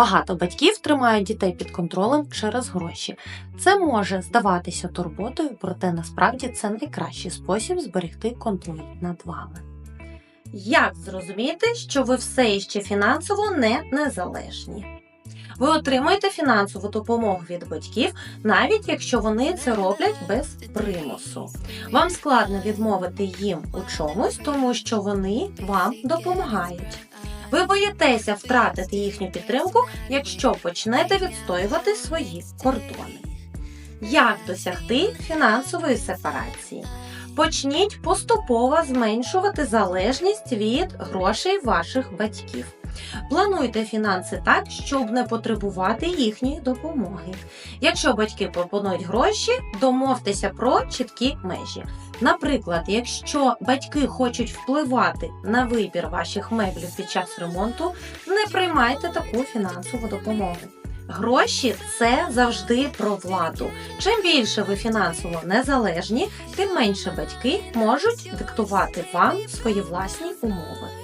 Багато батьків тримають дітей під контролем через гроші. Це може здаватися турботою, проте насправді це найкращий спосіб зберегти контроль над вами. Як зрозуміти, що ви все іще фінансово не незалежні? Ви отримуєте фінансову допомогу від батьків, навіть якщо вони це роблять без примусу. Вам складно відмовити їм у чомусь, тому що вони вам допомагають. Ви боїтеся втратити їхню підтримку, якщо почнете відстоювати свої кордони. Як досягти фінансової сепарації? Почніть поступово зменшувати залежність від грошей ваших батьків. Плануйте фінанси так, щоб не потребувати їхньої допомоги. Якщо батьки пропонують гроші, домовтеся про чіткі межі. Наприклад, якщо батьки хочуть впливати на вибір ваших меблів під час ремонту, не приймайте таку фінансову допомогу. Гроші це завжди про владу. Чим більше ви фінансово незалежні, тим менше батьки можуть диктувати вам свої власні умови.